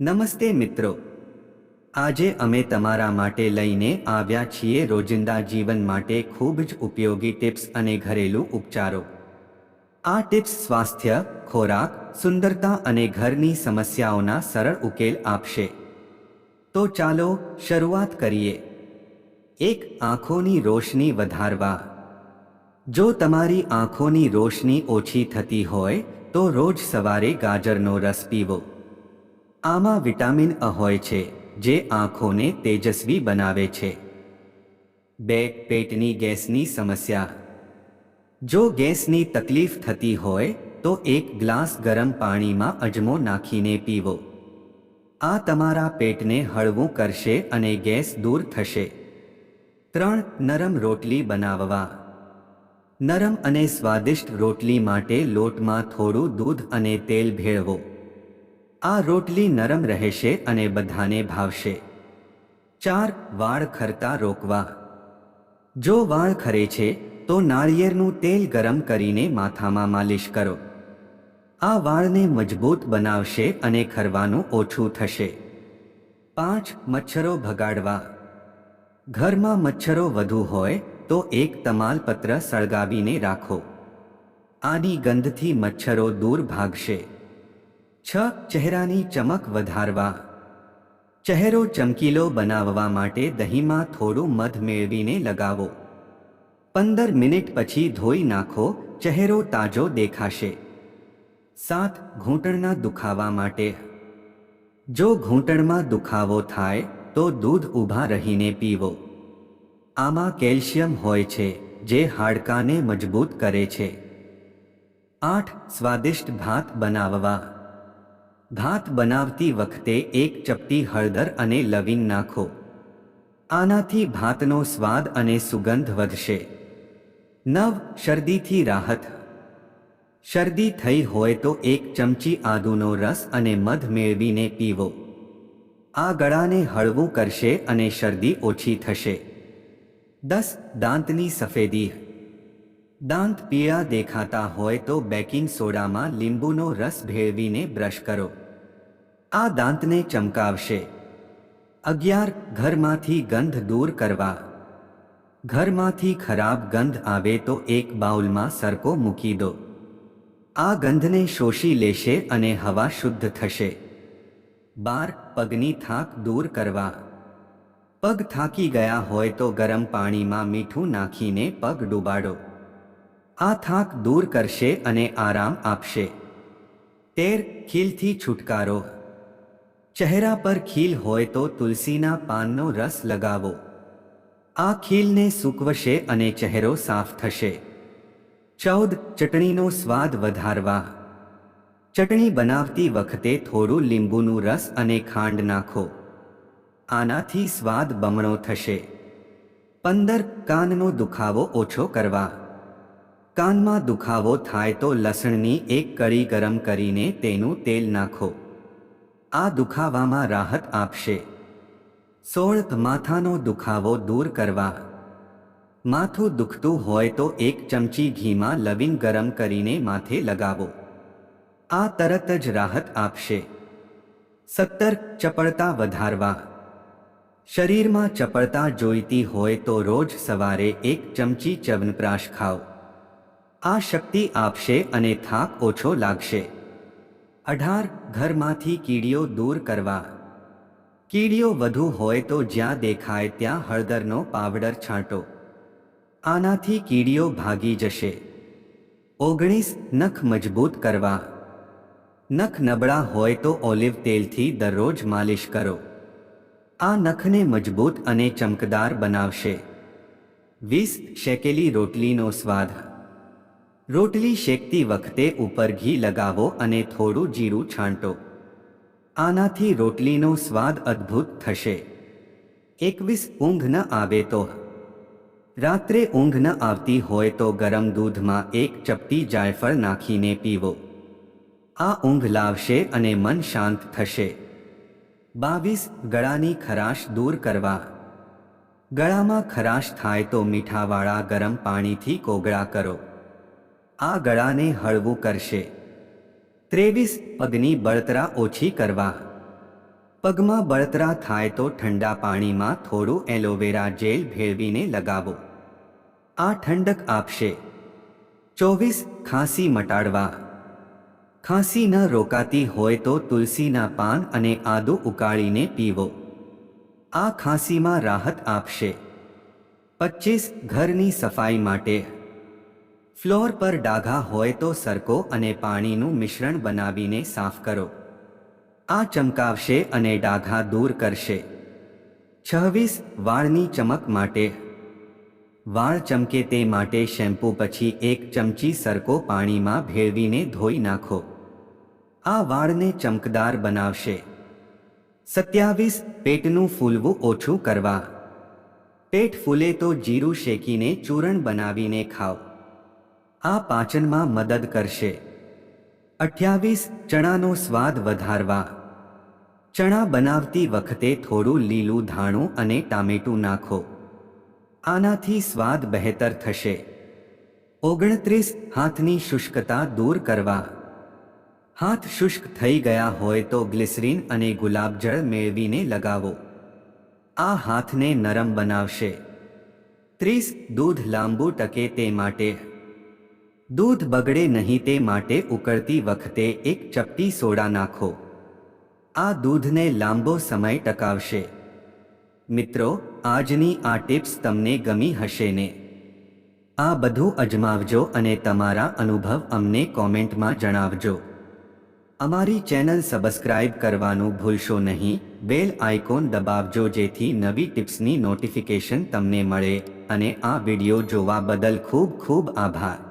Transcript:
નમસ્તે મિત્રો. આજે અમે તમારા માટે લઈને આવ્યા છીએ રોજિંદા જીવન માટે ખૂબ જ ઉપયોગી ટિપ્સ અને ઘરેલું ઉપચારો. આ ટિપ્સ સ્વાસ્થ્ય, ખોરાક, સુંદરતા અને ઘરની સમસ્યાઓના સરળ ઉકેલ આપશે. તો ચાલો શરૂઆત કરીએ. એક, આંખોની રોશની વધારવા. જો તમારી આંખોની રોશની ઓછી થતી હોય, તો રોજ સવારે ગાજરનો રસ પીવો. આમાં વિટામિન અ હોય છે, જે આંખોને તેજસ્વી બનાવે છે. બે પેટની ગેસની સમસ્યા. જો ગેસની તકલીફ થતી હોય, તો એક ગ્લાસ ગરમ પાણીમાં અજમો નાખીને પીવો. આ તમારા પેટને હળવું કરશે અને ગેસ દૂર થશે. ત્રણ, નરમ રોટલી બનાવવા. નરમ અને સ્વાદિષ્ટ રોટલી માટે લોટમાં થોડું દૂધ અને તેલ ભેળવો. આ રોટલી નરમ રહેશે અને બધાને ભાવશે. ચાર વાળ ખરતા રોકવા. જો વાળ ખરે છે, તો નાળિયેરનું તેલ ગરમ કરીને માથામાં માલિશ કરો. આ વાળને મજબૂત બનાવશે અને ખરવાનું ઓછું થશે. પાંચ મચ્છરો ભગાડવા. ઘરમાં મચ્છરો વધુ હોય, તો એક તમાલપત્ર સળગાવીને રાખો. આની ગંધથી મચ્છરો દૂર ભાગશે. છ ચહેરાની ચમક વધારવા. ચહેરો ચમકીલો બનાવવા માટે દહીંમાં થોડું મધ મેળવીને લગાવો. પંદર મિનિટ પછી ધોઈ નાખો, ચહેરો તાજો દેખાશે. સાત ઘૂંટણના દુખાવા માટે. જો ઘૂંટણમાં દુખાવો થાય, તો દૂધ ઊભા રહીને પીવો. આમાં કેલ્શિયમ હોય છે, જે હાડકાને મજબૂત કરે છે. આઠ સ્વાદિષ્ટ ભાત બનાવવા. ભાત બનાવતી વખતે એક ચપટી હળદર અને લવિંગ નાખો. આનાથી ભાતનો સ્વાદ અને સુગંધ વધશે. નવ, શરદીથી રાહત. શરદી થઈ હોય તો એક ચમચી આદુનો રસ અને મધ મેળવીને પીવો. આ ગળાને હળવું કરશે અને શરદી ઓછી થશે. દસ, દાંતની સફેદી. દાંત પીળા દેખાતા હોય તો બેકિંગ સોડામાં લીંબુનો રસ ભેળવીને બ્રશ કરો. આ દાંતને ચમકાવશે. અગિયાર, ઘરમાંથી ગંધ દૂર કરવા. ઘરમાંથી ખરાબ ગંધ આવે તો એક બાઉલમાં સરકો મૂકી દો. આ ગંધને શોષી લેશે અને હવા શુદ્ધ થશે. બાર, પગની થાક દૂર કરવા. પગ થાકી ગયા હોય તો ગરમ પાણીમાં મીઠું નાખીને પગ ડૂબાડો. આ થાક દૂર કરશે અને આરામ આપશે. તેર, ખીલથી છુટકારો. ચહેરા પર ખીલ હોય તો તુલસીના પાનનો રસ લગાવો. આ ખીલને સૂકવશે અને ચહેરો સાફ થશે. ચૌદ, ચટણીનો સ્વાદ વધારવા. ચટણી બનાવતી વખતે થોડું લીંબુનું રસ અને ખાંડ નાખો. આનાથી સ્વાદ બમણો થશે. પંદર, કાનનો દુખાવો ઓછો કરવા. કાનમાં દુખાવો થાય તો લસણની એક કળી ગરમ કરીને તેનું તેલ નાખો. આ દુખાવામાં રાહત આપશે. સોળ માથાનો દુખાવો દૂર કરવા. માથું દુખતું હોય તો એક ચમચી ઘીમાં લવિંગ ગરમ કરીને માથે લગાવો. આ તરત જ રાહત આપશે. સત્તર, ચપળતા વધારવા. શરીરમાં ચપળતા જોઈતી હોય તો રોજ સવારે એક ચમચી ચવનપ્રાશ ખાઓ. આ શક્તિ આપશે અને થાક ઓછો લાગશે. અઢાર ઘરમાંથી કીડીઓ દૂર કરવા. કીડીઓ વધુ હોય તો જ્યાં દેખાય ત્યાં હળદરનો પાવડર છાંટો. આનાથી કીડીઓ ભાગી જશે. ઓગણીસ નખ મજબૂત કરવા. નખ નબળા હોય તો ઓલિવ તેલથી દરરોજ માલિશ કરો. આ નખને મજબૂત અને ચમકદાર બનાવશે. વીસ શેકેલી રોટલીનો સ્વાદ. રોટલી શેકતી વખતે ઉપર ઘી લગાવો અને થોડું જીરું છાંટો. આનાથી રોટલીનો સ્વાદ અદ્ભુત થશે. એકવીસ ઊંઘ ન આવે તો. રાત્રે ઊંઘ ન આવતી હોય તો ગરમ દૂધમાં એક ચપટી જાયફળ નાખીને પીવો. આ ઊંઘ લાવશે અને મન શાંત થશે. બાવીસ ગળાની ખરાશ દૂર કરવા. ગળામાં ખરાશ થાય તો મીઠાવાળા ગરમ પાણીથી કોગળા કરો. આ ગળાને હળવું કરશે. ત્રેવીસ પગની બળતરા ઓછી કરવા. પગમાં બળતરા થાય તો ઠંડા પાણીમાં થોડું એલોવેરા જેલ ભેળવીને લગાવો. આ ઠંડક આપશે. ચોવીસ ખાંસી મટાડવા. ખાંસી ન રોકાતી હોય તો તુલસીના પાન અને આદુ ઉકાળીને પીવો. આ ખાંસીમાં રાહત આપશે. પચીસ ઘરની સફાઈ માટે ફ્લોર પર ડાઘા હોય તો સરકો અને પાણીનું મિશ્રણ બનાવીને સાફ કરો. આ ચમકાવશે અને ડાઘા દૂર કરશે. છવ્વીસ, વાળની ચમક માટે. વાળ ચમકે તે માટે શેમ્પૂ પછી એક ચમચી સરકો પાણીમાં ભેળવીને ધોઈ નાખો. આ વાળને ચમકદાર બનાવશે. સત્યાવીસ, પેટનું ફૂલવું ઓછું કરવા. પેટ ફૂલે તો જીરું શેકીને ચૂરણ બનાવીને ખાઓ. આ પાચનમાં મદદ કરશે. અઠ્યાવીસ ચણાનો સ્વાદ વધારવા. ચણા બનાવતી વખતે થોડું લીલું ધાણું અને ટામેટું નાખો. આનાથી સ્વાદ બહેતર થશે. ઓગણત્રીસ હાથની શુષ્કતા દૂર કરવા. હાથ શુષ્ક થઈ ગયા હોય તો ગ્લિસરીન અને ગુલાબજળ મેળવીને લગાવો. આ હાથને નરમ બનાવશે. ત્રીસ દૂધ લાંબુ ટકે તે માટે દૂધ બગડે નહીં તે માટે ઉકળતી વખતે એક ચપટી સોડા નાખો. આ દૂધને લાંબો સમય ટકાવશે. મિત્રો, આજની આ ટિપ્સ તમને ગમી હશે ને? આ બધું અજમાવજો અને તમારા અનુભવ અમને કોમેન્ટમાં જણાવજો. અમારી ચેનલ સબસ્ક્રાઇબ કરવાનું ભૂલશો નહીં, બેલ આઇકોન દબાવજો જેથી નવી ટિપ્સની નોટિફિકેશન તમને મળે અને આ વિડિયો જોવા બદલ ખૂબ ખૂબ આભાર.